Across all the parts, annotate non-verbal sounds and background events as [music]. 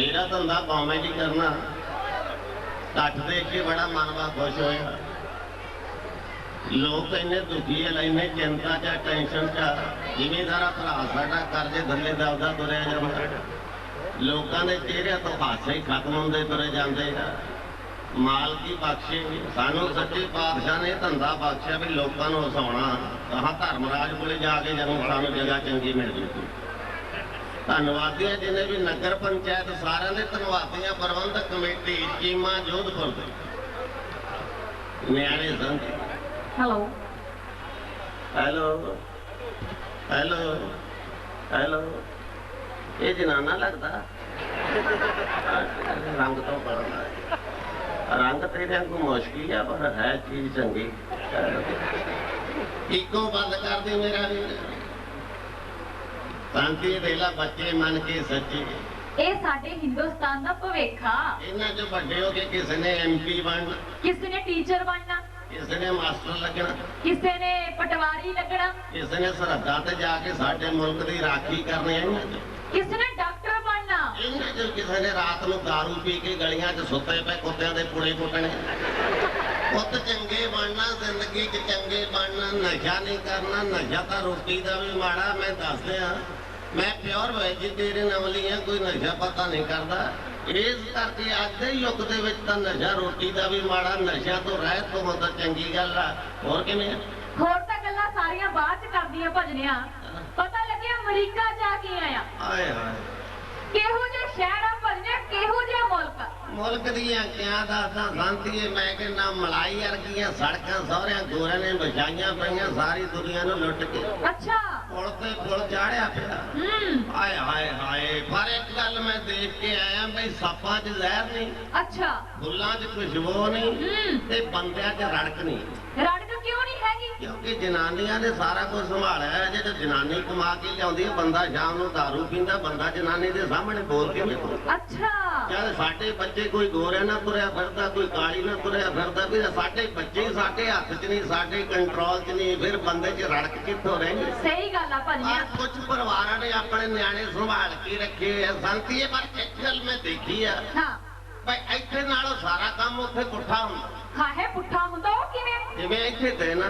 ਮੇਰਾ ਧੰਦਾ ਕਾਮੇਡੀ ਕਰਨਾ ਘੱਟ ਦੇਖ ਕੇ ਬੜਾ ਮਨਵਾ ਖੁਸ਼ ਹੋਇਆ। ਲੋਕ ਇੰਨੇ ਦੁਖੀ ਹੈ ਇੰਨੇ ਚਿੰਤਾ ਚ ਟੈਨਸ਼ਨ ਚ ਜ਼ਿਮੀਦਾਰਾ ਭਰਾ ਸਾਡਾ ਕਰਜ਼ੇ ਥੱਲੇ ਦਬਦਾ ਤੁਰਿਆ ਜਾਂਦਾ। ਲੋਕਾਂ ਦੇ ਚਿਹਰਿਆਂ ਤੋਂ ਹਾਸੇ ਖਤਮ ਹੁੰਦੇ ਤੁਰੇ ਜਾਂਦੇ ਆ। ਮਾਲ ਕੀ ਬਖਸ਼ੇ, ਸਾਨੂੰ ਸੱਚੇ ਪਾਤਸ਼ਾਹ ਨੇ ਧੰਦਾ ਬਖਸ਼ਿਆ ਵੀ ਲੋਕਾਂ ਨੂੰ ਹਸਾਉਣਾ ਕਹਾ ਧਰਮਰਾਜ ਕੋਲੇ ਜਾ ਕੇ ਜਦੋਂ ਸਾਨੂੰ ਜਗ੍ਹਾ ਚੰਗੀ ਮਿਲ ਜੂਗੀ। ਧੰਨਵਾਦੀ ਹੈ ਜਿਹਨੇ ਵੀ ਨਗਰ ਪੰਚਾਇਤ ਸਾਰਿਆਂ ਦੇ ਧੰਨਵਾਦੀ ਆ ਪ੍ਰਬੰਧਕ ਕਮੇਟੀ ਚੀਮਾ ਜੋਧਪੁਰ ਦੇ। ਨਿਆਣੇ ਸੰਤ। ਹੈਲੋ ਹੈਲੋ ਹੈਲੋ ਹੈਲੋ ਇਹ ਜਨਾਨਾ ਲੱਗਦਾ? ਰੰਗ ਤੋਂ ਪੜਦਾ ਰੰਗ ਤੇਰੇ ਵਾਂਗੂ ਮੁਸ਼ਕਿਲ ਆ ਪਰ ਹੈ ਚੀਜ਼ ਚੰਗੀ। [laughs] ਇੱਕੋ ਬੰਦ ਕਰ ਦੇ ਮੇਰਾ ਵੀਰ। ਸ਼ਾਂਤੀ ਦੇ ਲਾ ਬੱਚੇ ਮੰਨ ਕੇ ਸੱਚੇ। ਇਹ ਸਾਡੇ ਹਿੰਦੁਸਤਾਨ ਦਾ ਭਵਿੱਖ ਆ। ਇਹਨਾਂ ਚੋਂ ਵੱਡੇ ਹੋ ਕੇ ਕਿਸੇ ਨੇ ਐਮਪੀ ਬਣਨਾ ਕਿਸੇ ਨੇ ਟੀਚਰ ਬਣਨਾ ਕਿਸੇ ਨੇ ਮਾਸਟਰ ਲੱਗਣਾ ਕਿਸੇ ਨੇ ਪਟਵਾਰੀ ਲੱਗਣਾ ਕਿਸੇ ਨੇ ਸਰਹੱਦਾਂ ਤੇ ਜਾ ਕੇ ਸਾਡੇ ਮੁਲਕ ਦੀ ਰਾਖੀ ਕਰਨੀ ਹੈ ਕਿਸੇ ਨੇ ਡਾਕਟਰ ਬਣਨਾ। ਇਹਨਾਂ ਚੋਂ ਕਿਸੇ ਨੇ ਰਾਤ ਨੂੰ ਦਾਰੂ ਪੀ ਕੇ ਗਲੀਆਂ 'ਚ ਸੁੱਤੇ ਪਏ ਕੁੱਤਿਆਂ ਦੇ ਪੁੜੇ ਕੁੱਟਣੇ। ਪੁੱਤ ਚੰਗੇ ਬਣਨਾ ਜ਼ਿੰਦਗੀ 'ਚ ਚੰਗੇ ਬਣਨਾ ਨਸ਼ਾ ਨਹੀਂ ਕਰਨਾ ਨਸ਼ਾ ਤਾਂ ਰੋਟੀ ਦਾ ਵੀ ਮਾੜਾ ਮੈਂ ਦੱਸ ਦਿਆਂ। ਮੈਂ ਪਿਓਰ ਵੈਜੀਟੇਰੀਅਨ ਅਮਲੀ ਹਾਂ ਕੋਈ ਨਸ਼ਾ ਪਤਾ ਨਹੀਂ ਕਰਦਾ। ਇਸ ਕਰਕੇ ਅੱਜ ਦੇ ਯੁੱਗ ਦੇ ਵਿੱਚ ਤਾਂ ਨਸ਼ਾ ਰੋਟੀ ਦਾ ਵੀ ਮਾੜਾ ਨਸ਼ਾ ਤੋਂ ਰਹਿਤ ਤੋਂ ਤਾਂ ਚੰਗੀ ਗੱਲ ਆ। ਹੋਰ ਕਿਵੇਂ ਆ? ਹੋਰ ਤਾਂ ਗੱਲਾਂ ਸਾਰੀਆਂ ਬਾਅਦ ਚ ਕਰਦੀਆਂ ਭਜਨਿਆ ਪਤਾ ਲੱਗਿਆ ਅਮਰੀਕਾ ਜਾ ਕੇ ਆਇਆ। ਆਏ ਹਾਏ। ਕਿਹੋ ਜਿਹਾ ਸ਼ਹਿਰ ਆ ਭਜਨਿਆ ਕਿਹੋ ਜਿਹਾ ਮੁਲਕ ਆ? ਮੁਲਕ ਦੀਆਂ ਕਿਆ ਦਾਸਾਂ ਸੰਤੀਏ ਮੈਂ ਕਹਿੰਦਾ ਮਲਾਈ ਵਰਗੀਆਂ ਸੜਕਾਂ ਸਹੁਰਿਆਂ ਗੋਰਿਆਂ ਨੇ ਵਿਛਾਈਆਂ ਪਈਆਂ ਸਾਰੀ ਦੁਨੀਆ ਨੂੰ ਲੁੱਟ ਕੇ। ਅੱਛਾ। ਪੁਲ ਤੇ ਪੁਲ ਚਾੜਿਆ ਪਿਆ। ਹੂੰ। ਹਾਏ ਹਾਏ ਹਾਏ ਪਰ ਇੱਕ ਗੱਲ ਮੈਂ ਦੇਖ ਕੇ ਆਇਆ ਬਈ ਸੱਪਾਂ 'ਚ ਜ਼ਹਿਰ ਨਹੀਂ ਅੱਛਾ। ਫੁੱਲਾਂ 'ਚ ਖੁਸ਼ਬੂ ਨਹੀਂ ਹੂੰ। ਤੇ ਬੰਦਿਆਂ 'ਚ ਰੜਕ ਨਹੀਂ। ਕਿਉਂਕਿ ਜਨਾਨੀਆਂ ਨੇ ਸਾਰਾ ਕੁਝ ਸੰਭਾਲਿਆ ਹੈ। ਜੇ ਜਨਾਨੀ ਕਮਾ ਕੇ ਲਿਆਉਂਦੀ ਹੈ ਬੰਦਾ ਸ਼ਾਮ ਨੂੰ ਦਾਰੂ ਪੀਂਦਾ ਬੰਦਾ ਜਨਾਨੀ ਦੇ ਸਾਹਮਣੇ ਬੋਲ ਕੇ ਨਹੀਂ ਅੱਛਾ। ਜਦ ਸਾਡੇ ਬੱਚੇ ਕੋਈ ਗੋਰਿਆ ਨਾ ਤੁਰਿਆ ਫਿਰਦਾ ਕੋਈ ਕਾਲੀ ਨਾ ਤੁਰਿਆ ਫਿਰਦਾ ਵੀ ਸਾਡੇ ਬੱਚੇ ਹੀ ਸਾਡੇ ਹੱਥ 'ਚ ਨਹੀਂ ਸਾਡੇ ਕੰਟਰੋਲ 'ਚ ਨਹੀਂ ਫਿਰ ਬੰਦੇ 'ਚ ਰੜਕ ਕਿੱਥੋਂ ਰਹਿਣੀ ਸਹੀ ਗੱਲ ਆ ਪਰ ਭਜਨਿਆ ਕੁਝ ਪਰਿਵਾਰਾਂ ਨੇ ਆਪਣੇ ਨਿਆਣੇ ਸੰਭਾਲ ਕੇ ਰੱਖੇ ਆ। ਸੰਤੀਏ ਪਰ ਇੱਕ ਗੱਲ ਮੈਂ ਦੇਖੀ ਆ। ਹਾਂ। ਭਾਈ ਇੱਥੇ ਨਾਲੋਂ ਸਾਰਾ ਕੰਮ ਉੱਥੇ ਪੁੱਠਾ ਹੁੰਦਾ। ਹਾਂ ਹੈ ਪੁੱਠਾ ਹੁੰਦਾ ਉਹ ਕਿਵੇਂ? ਜਿਵੇਂ ਇੱਥੇ ਦਿਨ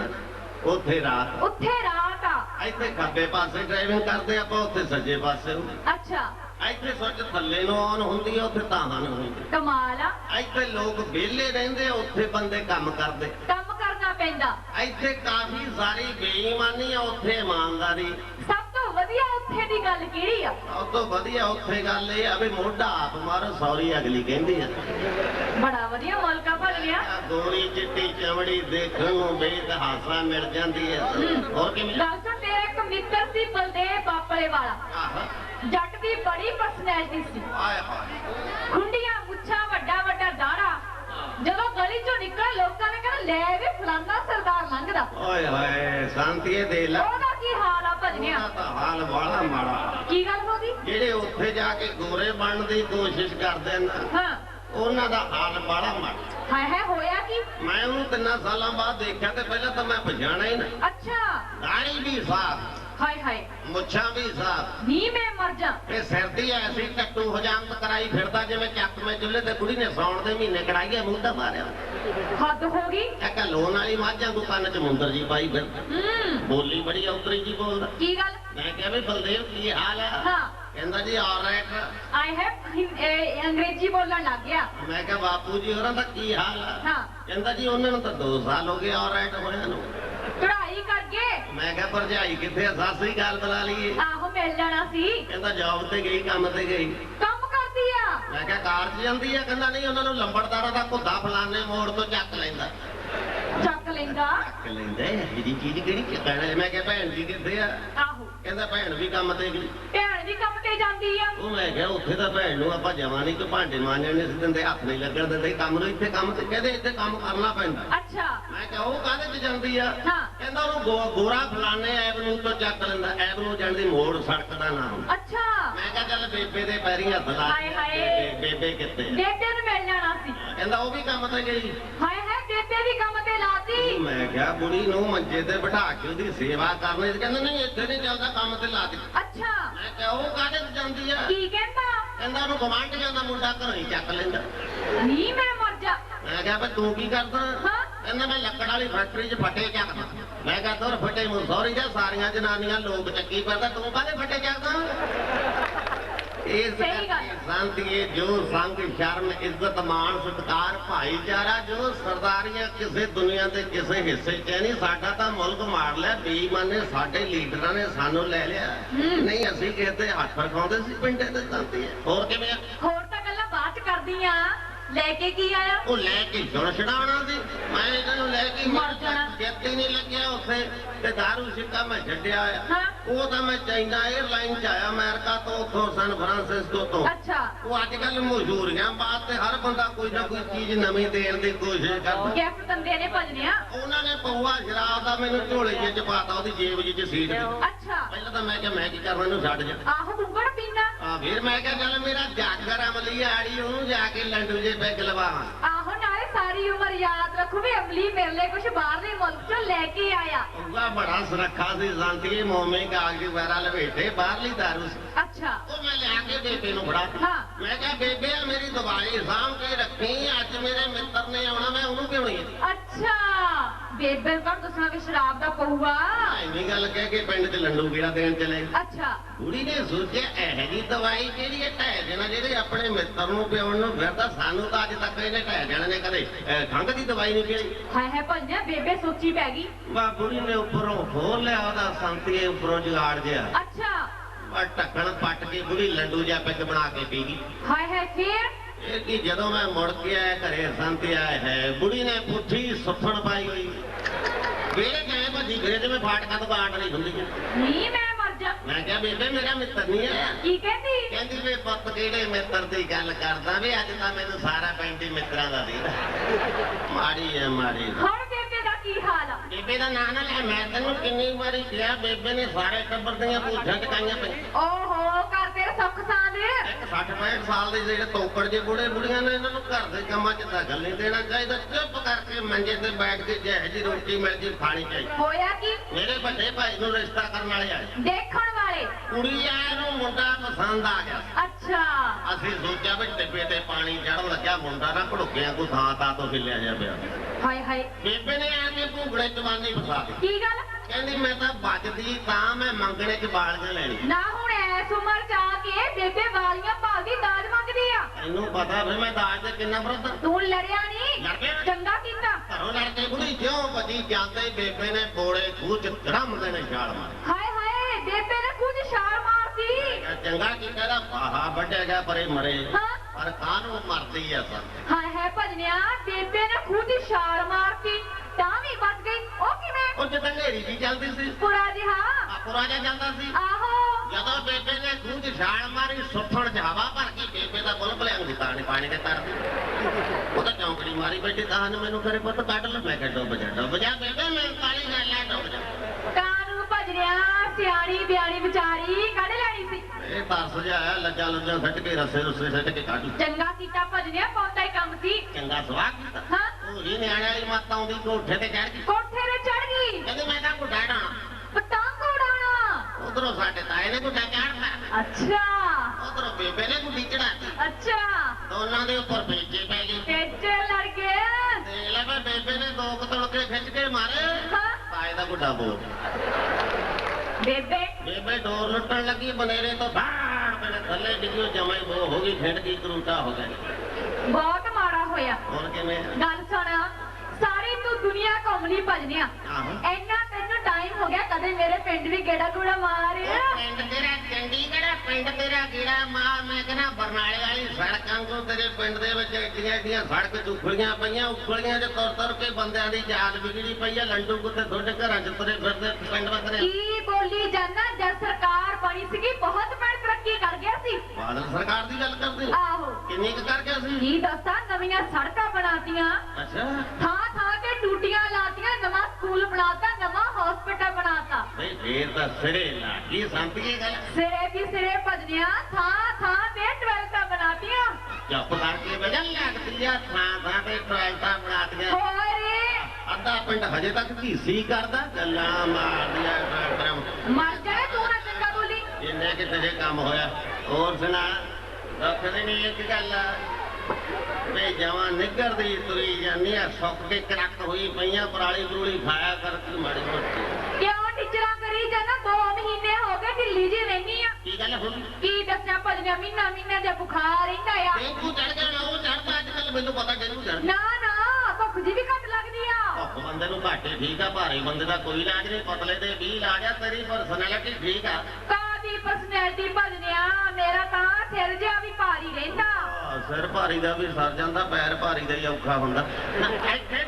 ਉੱਥੇ ਰਾਤ ਉੱਥੇ ਰਾਤ ਆ। ਇੱਥੇ ਖੱਬੇ ਪਾਸੇ ਡਰਾਈਵਿੰਗ ਕਰਦੇ ਆਪਾਂ ਉੱਥੇ ਸੱਜੇ ਪਾਸੇ। ਅੱਛਾ। ਇੱਥੇ ਸੁੱਚ ਥੱਲੇ ਨੂੰ ਆਨ ਹੁੰਦੀ ਆ ਉੱਥੇ ਤਾਹਾਂ ਨੂੰ ਹੁੰਦੀ। ਕਮਾਲ ਆ। ਇੱਥੇ ਲੋਕ ਵਿਹਲੇ ਰਹਿੰਦੇ ਆ, ਉੱਥੇ ਬੰਦੇ ਕੰਮ ਕਰਦੇ। ਕੰਮ ਕਰਨਾ ਪੈਂਦਾ। ਇੱਥੇ ਕਾਫੀ ਸਾਰੀ ਬੇਈਮਾਨੀ ਆ ਉੱਥੇ ਇਮਾਨਦਾਰੀ। ਸਭ ਵਧੀਆ ਉੱਥੇ ਦੀ ਗੱਲ ਕਿਹੜੀ ਆ? ਸਭ ਤੋਂ ਵਧੀਆ ਉੱਥੇ ਗੱਲ ਇਹ ਆ ਵੀ ਮੋਢਾ ਆਪ ਮਾਰੋ ਸੌਰੀ ਅਗਲੀ ਕਹਿੰਦੀ ਆ। ਬੜਾ ਵਧੀਆ ਮੁਲਕ ਆ ਭਜਨਿਆ ਆਹ ਗੋਰੀ ਚਿੱਟੀ ਚਮੜੀ ਦੇਖਣ ਨੂੰ ਬੇਤਹਾਸਾ ਮਿਲ ਜਾਂਦੀ ਹੈ। ਹੋਰ ਕਿਵੇਂ? ਗੱਲ ਸੁਣ ਤੇਰਾ ਇੱਕ ਮਿੱਤਰ ਸੀ ਬਲਦੇਵ ਬਾਪਲੇ ਵਾਲਾ। ਆਹ। ਜੱਟ ਦੀ ਬੜੀ ਪਰਸਨੈਲਿਟੀ ਸੀ। ਆਏ ਹਾਏ। ਖੁੰਡੀਆਂ ਮੁੱਛਾਂ ਵੱਡਾ ਵੱਡਾ ਦਾੜਾ। ਜਦੋਂ ਗਲੀ ਚੋਂ ਨਿਕਲ ਲੋਕਾਂ ਨੇ ਕਹਿਣਾ ਲੈ ਵੀ ਫਲਾਨਾ ਸਰਦਾਰ ਲੰਘਦਾ। ਓਏ ਹੋਏ ਸ਼ਾਂਤੀਏ ਦੇ ਲੈ। ਕੀ ਹਾਲ ਆ ਭਜਨਿਆ ਉਹਦਾ ਤਾਂ ਹਾਲ ਬਾਲਾ ਮਾੜਾ। ਕੀ ਗੱਲ ਹੋ ਗਈ? ਜਿਹੜੇ ਉੱਥੇ ਜਾ ਕੇ ਗੋਰੇ ਬਣਨ ਦੀ ਕੋਸ਼ਿਸ਼ ਕਰਦੇ ਨੇ ਹਾਂ। ਉਹਨਾਂ ਦਾ ਹਾਲ ਬਾਲਾ ਮਾੜਾ। ਹਾਏ ਹਾਏ ਹੋਇਆ ਕੀ? ਮੈਂ ਉਹਨੂੰ ਤਿੰਨਾਂ ਸਾਲਾਂ ਬਾਅਦ ਦੇਖਿਆ ਤੇ ਪਹਿਲਾਂ ਤਾਂ ਮੈਂ ਪਛਾਣਿਆ ਹੀ ਨਹੀਂ ਅੱਛਾ। ਦਾੜੀ ਵੀ ਸਾਫ਼ ਹਾਏ ਹਾਏ। ਮੁੱਛਾਂ ਵੀ ਸਾਫ਼। ਨੀ ਮੈਂ ਜਾ। ਤੇ ਸਿਰ ਦੀ ਐਸੀ ਟੱਟੂ ਹਜਾਮਤ ਕਰਾਈ ਫਿਰਦਾ ਜਿਵੇਂ ਚੱਕ ਮੈਂ ਚੁੱਲ੍ਹੇ ਤੇ ਕੁੜੀ ਨੇ ਸੌਣ ਦੇ ਮਹੀਨੇ ਕੜਾਈਏ ਮੂੰਹ ਤਾਂ ਮਾਰਿਆ। ਹੱਦ ਹੋ ਗਈ? ਇੱਕ ਲੋਨ ਵਾਲੀ ਮਾਝਾਂ ਕੋ ਕੰਨ ਚ ਮੁੰਦਰ ਜੀ ਪਾਈ ਫਿਰ। ਹੂੰ। ਬੋਲੀ ਬੜੀ ਔਤਰੀ ਜੀ ਬੋਲਦਾ। ਕੀ ਗੱਲ? ਮੈਂ ਕਿਹਾ ਵੀ ਬਲਦੇਵ ਕੀ ਹਾਲ ਹੈ ਹਾਂ। ਕਹਿੰਦਾ ਜੀ ਆਲਰਾਈਟ ਆਈ ਹੈਵ ਅੰਗਰੇਜ਼ੀ ਬੋਲਣ ਲੱਗ ਗਿਆ। ਮੈਂ ਕਿਹਾ ਬਾਪੂ ਜੀ ਹੋਰਾਂ ਦਾ ਕੀ ਹਾਲ ਹੈ ਹਾਂ। ਕਹਿੰਦਾ ਜੀ ਉਹਨਾਂ ਨੂੰ ਤਾਂ 2 ਸਾਲ ਹੋ ਗਏ ਆਲਰਾਈਟ ਹੋਇਆ ਨੂੰ। ਪੜ੍ਹਾਈ ਕਰਕੇ ਮੈਂ ਕਿਹਾ ਭਰਜਾਈ ਕਿੱਥੇ ਆ? ਸਤਿ ਸ੍ਰੀ ਅਕਾਲ ਬੁਲਾ ਲਈਏ। ਆਹੋ। ਮਿਲ ਜਾਣਾ ਸੀ। ਕਹਿੰਦਾ ਜੌਬ ਤੇ ਗਈ ਕੰਮ ਤੇ ਗਈ। ਕੰਮ ਕਰਦੀ ਆ। ਮੈਂ ਕਿਹਾ ਕਾਰ 'ਚ ਜਾਂਦੀ ਆ ਕਹਿੰਦਾ ਨਹੀਂ ਉਹਨਾਂ ਨੂੰ ਲੰਬੜਦਾਰਾਂ ਦਾ ਘੁੱਦਾ ਫਲਾਣੇ ਮੋੜ ਤੋਂ ਚੱਕ ਲੈਂਦਾ। ਲੈਂਦਾ? ਚੱਕ ਲੈਂਦਾ ਇਹ ਜੀ ਚੀਜ਼ ਕਿਹੜੀ ਮੈਂ ਕਿਹਾ ਭੈਣ ਜੀ ਕਿੱਥੇ ਆ ਆਹੋ। ਕਹਿੰਦਾ ਭੈਣ ਵੀ ਕੰਮ ਤੇ ਗਈ। ਭੈਣ ਵੀ ਕੰਮ ਤੇ ਜਾਂਦੀ ਆ। ਉਹ ਮੈਂ ਕਿਹਾ ਉੱਥੇ ਤਾਂ ਭੈਣ ਨੂੰ ਆਪਾਂ ਜਮਾਂ ਨਹੀਂ ਕਿ ਭਾਂਡੇ ਮਾਂਜਣ ਨਹੀਂ ਸੀ ਦਿੰਦੇ ਹੱਥ ਨਹੀਂ ਲੱਗਣ ਦਿੰਦੇ ਕੰਮ ਨੂੰ ਇੱਥੇ ਕੰਮ ਤੇ ਕਹਿੰਦੇ ਇੱਥੇ ਕੰਮ ਕਰਨਾ ਪੈਂਦਾ। ਅੱਛਾ। ਮੈਂ ਕਿਹਾ ਉਹ ਕਾਹਦੇ 'ਚ ਜਾਂਦੀ ਆ? ਹਾਂ। ਕਹਿੰਦਾ ਉਹਨੂੰ ਗੋ- ਗੋਰਾ ਫਲਾਣੇ ਤੋਂ ਚੱਕ ਲੈਂਦਾ ਐਵਨਿਊ ਜਾਂਦੀ ਮੋੜ ਸੜਕ ਦਾ ਨਾਮ। ਅੱਛਾ। ਮੈਂ ਕਿਹਾ ਚੱਲ ਬੇਬੇ ਦੇ ਪੈਰੀ ਹੱਥ ਲਾ ਹਾਏ ਹਾਏ। ਬੇਬੇ- ਕਿੱਥੇ ਆ? ਬੇਬੇ ਨੂੰ ਮਿਲ ਜਾਣਾ ਸੀ। ਕਹਿੰਦਾ ਉਹ ਵੀ ਕੰਮ ਤੇ ਗਈ। ਹਾਏ ਬੇਬੇ ਵੀ ਕੰਮ ਤੇ ਲਾਤੀ। ਮੈਂ ਕਿਹਾ ਬੁੜੀ ਨੂੰ ਮੰਜੇ ਤੇ ਬਿਠਾ ਕੇ ਉਹਦੀ ਸੇਵਾ ਕਰਨੀ ਤੇ ਕਹਿੰਦਾ ਨਹੀਂ ਇੱਥੇ ਨਹੀਂ ਚੱਲਦਾ ਕੰਮ ਤੇ ਲਾ ਦੇ ਅੱਛਾ। ਮੈਂ ਕਿਹਾ ਉਹ ਕਾਹਦੇ ਤੇ ਜਾਂਦੀ ਆ? ਕੀ ਕਹਿੰਦਾ? ਕਹਿੰਦਾ ਉਹਨੂੰ ਗਵਾਂਢੀਆਂ ਦਾ ਮੁੰਡਾ ਘਰੋਂ ਹੀ ਚੱਕ ਲੈਂਦਾ। ਨਹੀਂ ਮੈਂ ਮਰ ਜਾ। ਮੈਂ ਕਿਹਾ ਬਈ ਤੂੰ ਕੀ ਕਰਦਾ? ਹਾਂ। ਕਹਿੰਦਾ ਮੈਂ ਲੱਕੜ ਵਾਲੀ ਫੈਕਟਰੀ 'ਚ ਫੱਟੇ ਚੱਕਦਾ। ਮੈਂ ਕਿਹਾ ਤੁਰ ਫੱਟੇ ਮੁਸੌਰੀ ਜਾਂ ਸਾਰੀਆਂ ਜਨਾਨੀਆਂ ਲੋਕ ਚੱਕੀ ਫਿਰਦਾ। ਤੂੰ ਕਾਹਦੇ ਫੱਟੇ ਚੱਕਦਾ? ਇਹ ਸਹੀ ਗੱਲ। ਸੰਤੀਏ ਜੋ ਸੰਗ ਸ਼ਰਮ ਇੱਜ਼ਤ ਮਾਣ ਸਤਿਕਾਰ ਭਾਈਚਾਰਾ ਜੋ ਸਰਦਾਰੀਆਂ ਕਿਸੇ ਦੁਨੀਆ ਦੇ ਕਿਸੇ ਹਿੱਸੇ 'ਚ ਨਹੀਂ ਸਾਡਾ ਤਾਂ ਮੁਲਕ ਮਾਰ ਲਿਆ ਬੇਈਮਾਨੇ ਸਾਡੇ ਲੀਡਰਾਂ ਨੇ ਸਾਨੂੰ ਲੈ ਲਿਆ। ਨਹੀਂ ਅਸੀਂ ਕਿਸੇ ਤੇ ਹੱਥ ਰਖਾਉਂਦੇ ਸੀ ਪਿੰਡੇ ਦੇ ਸੰਤੀਏ। ਹੋਰ ਕਿਵੇਂ ਹੋਰ ਤਾਂ ਗੱਲਾਂ ਬਾਅਦ ਚ ਕਰਦੀ ਆ। ਲੈ ਕੇ ਕੀ ਆਇਆ? ਉਹ ਲੈ ਕੇ ਜੁਣ ਛਡਾਉਣਾ ਸੀ ਮੈਂ ਇਹਨਾਂ ਨੂੰ ਲੈ ਕੇ ਮਰ ਜਾਣਾ। ਚੇਤੇ ਹੀ ਨਹੀਂ ਲੱਗਿਆ ਉੱਥੇ। ਤੇ ਦਾਰੂ ਸਿੱਕਾ ਮੈਂ ਛੱਡਿਆ ਆ। ਹਾਂ। ਉਹ ਤਾਂ ਮੈਂ ਚਾਈਨਾ 에ਅਰਲਾਈਨ ਚ ਆਇਆ ਅਮਰੀਕਾ ਤੋਂ ਉੱਥੋਂ ਸਨ ਫਰਾਂਸਿਸਕੋ ਤੋਂ। ਅੱਛਾ। ਉਹ ਅੱਜ ਕੱਲ ਮਸ਼ਹੂਰੀਆਂ ਬਾਤ ਤੇ ਹਰ ਬੰਦਾ ਕੋਈ ਨਾ ਕੋਈ ਚੀਜ਼ ਨਵੀਂ ਦੇਣ ਦੀ ਕੋਸ਼ਿਸ਼ ਕਰਦਾ। ਗਿਫਟ ਦਿੰਦੇ ਨੇ ਭਜਨਿਆ ਉਹਨਾਂ ਨੇ ਪਊਆ ਸ਼ਰਾਬ ਦਾ ਮੈਨੂੰ ਝੋਲੇ ਚ ਪਾਤਾ ਉਹਦੀ ਜੇਬ ਚ ਸੀਟ ਦੀ ਅੱਛਾ ਪਹਿਲਾਂ ਤਾਂ ਮੈਂ ਕਿਹਾ ਮੈਂ ਕੀ ਕਰਨਾ ਇਹਨੂੰ ਛੱਡ ਜਾ। ਆਹੋ ਗੁੰਗੜ ਫਿਰ ਮੈਂ ਕਿਹਾ ਚੱਲ ਮੇਰਾ ਜਾਗਰ ਅਮਲੀ ਆੜੀ ਉਹਨੂੰ ਜਾ ਕੇ ਲੰਡੂ ਜੇ ਪੈਗ ਲਵਾਵਾਂ। ਆਹੋ ਨਾਲੇ ਸਾਰੀ ਉਮਰ ਯਾਦ ਰੱਖੂ ਵੀ ਅਮਲੀ ਮੇਰੇ ਲਈ ਕੁਝ ਬਾਹਰਲੇ ਮੁਲਕ ਚੋਂ ਲੈ ਕੇ ਆਇਆ। ਉਹਦਾ ਬੜਾ ਸੁਰੱਖਾ ਸੀ ਜਾਂਦੀ ਮੋਮੇ ਕਾਗਜ਼ ਵਗੈਰਾ ਲਵੇਟੇ ਬਾਹਰਲੀ ਦਾਰੂ ਸੀ। ਅੱਛਾ। ਉਹ ਮੈਂ ਲਿਆ ਕੇ ਬੇਬੇ ਨੂੰ ਫੜਾ। ਹਾਂ। ਮੈਂ ਕਿਹਾ ਬੇਬੇ ਆ ਮੇਰੀ ਦਵਾਈ ਸਾਂਭ ਕੇ ਰੱਖੀ ਅੱਜ ਮੇਰੇ ਮਿੱਤਰ ਨੇ ਆਉਣਾ ਮੈਂ ਉਹਨੂੰ ਪਿਉਣੀ ਹੈ ਅੱਛਾ। ਬੇਬੇ ਨੂੰ ਕੌਣ ਦੱਸਣਾ ਵੀ ਸ਼ਰਾਬ ਦਾ ਪਊਆ। ਐਨੀ ਗੱਲ ਕਹਿ ਕੇ ਪਿੰਡ 'ਚ ਲੰਡੂ ਕੀੜਾ ਦੇਣ ਚਲੇ। ਅੱਛਾ। ਕੁੜੀ ਨੇ ਸੋਚਿਆ ਇਹ ਜੀ ਦਵਾਈ ਕਿਹੜੀ ਹੈ ਢਹਿ ਦੇਣਾ ਜਿਹੜੇ ਆਪਣੇ ਮਿੱਤਰ ਨੂੰ ਪਿਉਣ ਨੂੰ ਫਿਰਦਾ ਸਾਨੂੰ ਤਾਂ ਅੱਜ ਤੱਕ ਇਹਨੇ ਢਹਿ ਜਾਣੇ ਨੇ ਕਦੇ। ਅਹ, ਖੰਘ ਦੀ ਦਵਾਈ ਨਹੀਂ ਪੀਣੀ ਹਾਏ ਹਾਏ ਭਜਨਿਆ ਬੇਬੇ ਸੋਚੀ ਪੈ ਗਈ। ਵਾ ਬੁੜੀ ਨੇ ਉੱਪਰੋਂ ਖੋਲ ਲਿਆ ਉਹਦਾ ਸੰਤੀਏ ਉੱਪਰੋਂ ਜੁਗਾੜ ਜਿਆ ਅੱਛਾ। ਪਰ ਢੱਕਣ ਪੱਟ ਕੇ ਬੁੜੀ ਲੰਡੂ ਜਿਹਾ ਪੈਗ ਬਣਾ ਕੇ ਪੀ ਗਈ। ਹਾਏ ਹਾਏ ਫੇਰ? ਇਹ ਕੀ ਜਦੋਂ ਮੈਂ ਮੁੜ ਕੇ ਆਇਆ ਘਰੇ ਸੰਤ ਆਇਆ ਹੈ ਬੁੜੀ ਨੇ ਪੁੱਠੀ ਸੁੱਥਣ ਪਾਈ। ਹੋਈ ਵੇਲੇ ਗਏ ਭੱਜੀ ਫਿਰੇ ਜਿਵੇਂ ਫਾਟਕਾਂ ਤੋਂ ਬਾਟ ਨਹੀਂ ਹੁੰਦੀ ਨਹੀਂ ਮੈਂ ਮਰ ਜਾ। ਮੈਂ ਕਿਹਾ ਬੇਬੇ ਮੇਰਾ ਮਿੱਤਰ ਨਹੀਂ ਹੈ ਕੀ ਕਹਿੰਦੀ? ਕਹਿੰਦੀ ਵੇ ਪੁੱਤ ਕਿਹੜੇ ਮਿੱਤਰ ਦੀ ਗੱਲ ਕਰਦਾ? ਵੇ ਅੱਜ ਤਾਂ ਮੈਨੂੰ ਸਾਰਾ ਪਿੰਡ ਹੀ ਮਿੱਤਰਾਂ ਦਾ ਦੇਦਾ। ਮਾੜੀ ਹੈ ਮਾੜੀ ਹੁਣ ਬੇਬੇ ਦਾ ਕੀ ਹਾਲ ਆ? ਬੇਬੇ ਦਾ ਨਾਂ ਨਾ ਲੈ ਮੈਂ ਤੈਨੂੰ ਕਿੰਨੀ ਵਾਰੀ ਕਿਹਾ ਬੇਬੇ ਨੇ ਸਾਰੇ ਟੱਬਰ ਦੀਆਂ ਪੂਛਾਂ ਟਕਾਈਆਂ ਪਈਆਂ। ਓਹੋ ਸੁੱਖ ਸਾਂਦ ਇੱਕ 60 65 ਸਾਲ ਦੇ ਜਿਹੜੇ ਤੋਕੜ ਜੇ ਬੁੜੇ ਬੁੜੀਆਂ ਨੇ ਇਹਨਾਂ ਨੂੰ ਘਰ ਦੇ ਕੰਮਾਂ 'ਚ ਦਖਲ ਨਹੀਂ ਦੇਣਾ ਚਾਹੀਦਾ। ਚੁੱਪ ਕਰਕੇ ਮੰਜੇ ਤੇ ਬੈਠ ਕੇ ਜਿਹੋ ਜੀ ਰੋਟੀ ਮਿਲਦੀ ਖਾਣੀ ਚਾਹੀਦੀ। ਹੋਇਆ ਕੀ? ਮੇਰੇ ਵੱਡੇ ਭਾਈ ਨੂੰ ਰਿਸ਼ਤਾ ਕਰਨ ਵਾਲੇ ਆਏ। ਦੇਖਣ ਵਾਲੇ? ਕੁੜੀ ਆਏ ਨੂੰ ਮੁੰਡਾ ਪਸੰਦ ਆ ਗਿਆ। ਅੱਛਾ। ਅਸੀਂ ਸੋਚਿਆ ਵੀ ਟਿੱਬੇ ਤੇ ਪਾਣੀ ਚੜਨ ਲੱਗਿਆ ਮੁੰਡਾ ਨਾ ਘੜੁੱਕਿਆਂ ਕੋ ਥਾਂ ਥਾਂ ਤੋਂ ਹਿੱਲਿਆ ਜਾ ਪਿਆ। ਹਾਏ ਹਾਏ। ਬੇਬੇ ਨੇ ਆ ਕੇ ਭੂਗੜੇ ਜਵਾਨੀ ਫਸਾ ਦਿੱਤੀ। ਕੀ ਗੱਲ? ਕਹਿੰਦੀ ਮੈਂ ਤਾਂ ਬਚਦੀ ਤਾਂ ਮੈਂ ਮੰਗਣੇ ਚ ਬਾਲੀਆਂ ਲੈਣੀ ਨਾ ਐਸ ਉਮਰ ਚ ਆ ਕੇ ਬੇਬੇ ਵਾਲੀਆਂ ਭਾਲਦੀ ਦਾਜ ਮੰਗਦੀ ਆ। ਇਹਨੂੰ ਪਤਾ ਵੀ ਮੈਂ ਦਾਜ ਦੇ ਕਿੰਨਾ ਵਿਰੋਧ ਹਾਂ। ਤੂੰ ਲੜਿਆ ਨਹੀਂ ਲੜ ਪਿਆ। ਚੰਗਾ ਕੀਤਾ। ਘਰੋਂ ਲੜ ਕੇ ਬੁੜੀ ਕਿਉਂ ਭੱਜੀ? ਜਾਂਦੇ ਬੇਬੇ ਨੇ ਬੋੜੇ ਖੂਹ ਚ ਧੜਮ ਦੇਣੇ ਛਾਲ ਮਾਰ। ਹਾਏ ਹਾਏ ਬੇਬੇ ਨੇ ਕੁਝ ਛਾਲ ਮਾਰਤੀ। ਕਿਹਾ ਚੰਗਾ ਕੀ ਕਹਦਾ ਆਹਾ ਵੱਡਿਆ ਗਿਆ ਪਰੇ ਮਰੇ। ਹਾਂ। ਪਰ ਕਾਹਨੂੰ ਮਰਦੀ ਆ ਸਰ? ਹਾਏ ਹਾਏ ਭਜਨਿਆ ਬੇਬੇ ਨੇ ਖੂਹ ਦੀ ਛਾਲ ਮਾਰਤੀ। ਤਾਂ ਵੀ ਬਚ ਗਈ। ਉਹ ਕਿਵੇਂ? ਉਹ ਜਦੋਂ ਹਨੇਰੀ ਜੀ ਚੱਲਦੀ ਸੀ। ਪੁਰਾ ਜਿਹਾ ਆਪੁਰਾ ਜਾ ਜਾਂਦਾ ਸੀ। ਆਹੋ। ਜਦੋਂ ਬੇਬੇ ਨੇ ਖੂਹ 'ਚ ਛਾਲ ਮਾਰੀ ਸੁੱਥਣ 'ਚ ਹਵਾ ਭਰ ਗਈ ਬੇਬੇ ਦਾ ਬੁਲਬੁਲ ਅੰਗ ਤਾਣੇ ਪਾਣੀ ਦੇ ਤਰਦੀ ਉਹ ਤਾਂ ਚੌਂਕੜੀ ਮਾਰੀ ਬੈਠੀ ਤਾਂ ਨੇ ਮੈਨੂੰ ਕਰੇ ਪੁੱਤ ਕੱਢ ਲੈ। ਮੈਂ ਕਿਹਾ ਡੁੱਬ ਜਾ ਡੁੱਬ ਜਾ ਬੇਬੇ ਮੈਂ ਕਾਲੀ ਗੱਲ ਆ ਡੁੱਬ ਜਾ। ਕਾਨੂੰ ਭਜਨਿਆ ਸਿਆਣੀ ਬਿਆਣੀ ਵਿਚਾਰੀ ਕੱਢ ਲੈਣੀ ਸੀ। ਇਹ ਤਰਸ ਜਿਹਾ ਲੱਜਾ ਲੱਜਾ ਸੱਟ ਕੇ ਰਸੇ ਰੁਸੇ ਸੱਟ ਕੇ ਕੱਢ। ਚੰਗਾ ਕੀਤਾ ਭਜਨਿਆ ਬਹੁਤਾ ਹੀ ਕੰਮ ਸੀ। ਚੰਗਾ ਸਵਾਗ ਕੀਤਾ। ਹਾਂ। ਉਹ ਹੀ ਨਿਆਣੇ ਵਾਲੀ ਮਾਤਾ ਆਉਂਦੀ ਕੋਠੇ ਤੇ ਚੜ ਗਈ। ਦਾ ਗੁੱਡਾ ਬੋਲ ਬੇਬੇ। ਬੇਬੇ ਡੋਰ ਲੁੱਟਣ ਲੱਗੀ ਬਨੇਰੇ ਤੋਂ ਬਾੜ ਮੇਰੇ ਥੱਲੇ ਡਿੱਗੀ ਜਮਾਈ ਬੋ ਹੋ ਗਈ ਫਿੱਟ ਗਈ ਕਰੂਟਾ ਹੋ ਗਿਆ ਬਹੁਤ ਮਾੜਾ ਹੋਇਆ। ਹੋਰ ਕਿਵੇਂ? ਗੱਲ ਸੁਣ ਸਾਰੀ ਤੂੰ ਦੁਨੀਆ ਘੁੰਮ ਲਈ ਭਜਨਿਆ। ਇੰਨਾ ਟਾਈਮ ਹੋ ਗਿਆ ਕਦੇ ਮੇਰੇ ਪਿੰਡ ਵੀ ਗੇੜਾ ਗੂੜਾ ਮਾਰ ਉਹ ਪਿੰਡ ਤੇਰਾ ਚੰਡੀਗੜ੍ਹ ਪਿੰਡ ਤੇਰਾ ਕੀੜਾ ਮਾਂ ਮੈਂ ਕਹਿੰਦਾ ਬਰਨਾਲੇ ਵਾਲੀ ਸੜਕਾਂ ਕੋ ਤੇਰੇ ਪਿੰਡ ਦੇ ਵਿੱਚ ਏਡੀਆਂ ਏਡੀਆਂ ਸੜਕ ਚੁੱਖੜੀਆਂ ਪਈਆਂ ਉਖੜੀਆਂ ਚ ਤੁਰ ਤੁਰ ਕੇ ਬੰਦਿਆਂ ਦੀ ਜਾਨ ਵਿਗੜੀ ਪਈ ਆ ਲੰਡੂ ਕੁੱਤੇ ਤੁਹਾਡੇ ਘਰਾਂ ਚ ਤੁਰੇ ਫਿਰਦੇ ਪਿੰਡ ਵਸਰੇ ਕੀ ਬੋਲੀ ਜਾਨਾ ਜਦ ਸਰਕਾਰ ਬਣੀ ਸੀਗੀ ਬਹੁਤ ਪਿੰਡ ਤਰੱਕੀ ਕਰ ਗਿਆ ਸੀ। ਬਾਦਲ ਸਰਕਾਰ ਦੀ ਗੱਲ ਕਰਦੇ ਆਹੋ। ਕਿੰਨੀ ਕੁ ਕਰ ਗਿਆ ਸੀ? ਕੀ ਦੱਸਾਂ ਨਵੀਆਂ ਸੜਕਾਂ ਬਣਾਤੀਆਂ। ਅੱਛਾ। ਥਾਂ ਥਾਂ ਤੇ ਟੂਟੀਆਂ ਲਾਤੀਆਂ ਨਵਾਂ ਫੇਰ ਤਾਂ ਸਿਰੇ ਲਾਗੀ ਸੰਤੀਏ ਗੱਲ? ਸਿਰੇ ਦੀ ਸਿਰੇ ਭਜਨਿਆ ਥਾਂ ਥਾਂ ਤੇ ਟਵੈਲਤਾਂ ਬਣਾਤੀਆਂ। ਚੁੱਪ ਕਰਕੇ ਵਜਨ ਲੱਗਦੀ ਆ ਥਾਂ ਥਾਂ ਤੇ ਟਰਾਇਲਟਾਂ ਬਣਾਤੀਆਂ। ਹੋਰੇ। ਅੱਧਾ ਪਿੰਡ ਹਜੇ ਤੱਕ ਧੀਸੀ ਕਰਦਾ ਗੱਲਾਂ ਮਾਰਦੀਆਂ ਟਰੈਕਟਰਾਂ ਮਰ ਜਾਏ ਤੂੰ ਨਾ ਚੰਗਾ ਬੋਲੀ। ਇੰਨੇ ਕਿ ਤੇਰੇ ਕੰਮ ਹੋਇਆ ਹੋਰ ਸੁਣਾ। ਰੱਖਦੇ ਨਹੀਂ ਇੱਕ ਗੱਲ। ਵੇ ਜਵਾਂ ਨਿੱਗਰਦੀ ਤੁਰੀ ਜਾਂਦੀ ਆ ਸੁੱਕ ਕੇ ਕਰਕ ਹੋਈ ਪਈਆਂ ਪਰਾਲੀ ਪਰੂਲੀ ਖਾਇਆ ਕਰ ਤੂੰ ਮਾੜੀ ਮੋਟੀ। ਢਿੱਲੀ ਜੀ ਰਹਿਨੀ ਆ। ਕੀ ਗੱਲ ਹੁਣ ਕੀ ਦੱਸਿਆ ਭਜਨਿਆ ਮਹੀਨਾ ਮਹੀਨਾ ਜਿਹਾ ਬੁਖਾਰ ਰਹਿੰਦਾ ਆ। ਡੇਂਗੂ ਚੜ ਗਿਆ ਨਾ ਉਹ ਚੜਦਾ ਅੱਜ ਕੱਲ ਮੈਨੂੰ ਪਤਾ ਡੇਂਗੂ ਚੜਦਾ ਨਾ ਨਾ ਭੁੱਖ ਜੀ ਵੀ ਘੱਟ ਲੱਗਦੀ ਆ। ਭੁੱਖ ਬੰਦੇ ਨੂੰ ਘਾਟੇ ਠੀਕ ਆ ਭਾਰੇ ਬੰਦੇ ਦਾ ਕੋਈ ਇਲਾਜ ਨਹੀਂ ਪਤਲੇ ਦੇ 20 ਇਲਾਜ ਆ ਤੇਰੀ ਪਰਸਨੈਲਿਟੀ ਠੀਕ ਆ। ਕਾਦੀ ਪਰਸਨੈਲਿਟੀ ਭਜਨਿਆ? ਮੇਰਾ ਤਾਂ ਸਿਰ ਜਿਹਾ ਵੀ ਭਾਰੀ ਰਹਿੰਦਾ। ਸਿਰ ਭਾਰੀ ਦਾ ਵੀ ਸਰ ਜਾਂਦਾ ਪੈਰ ਭਾਰੀ ਦਾ ਹੀ ਔਖਾ ਹੁੰਦਾ। ਇੱਥੇ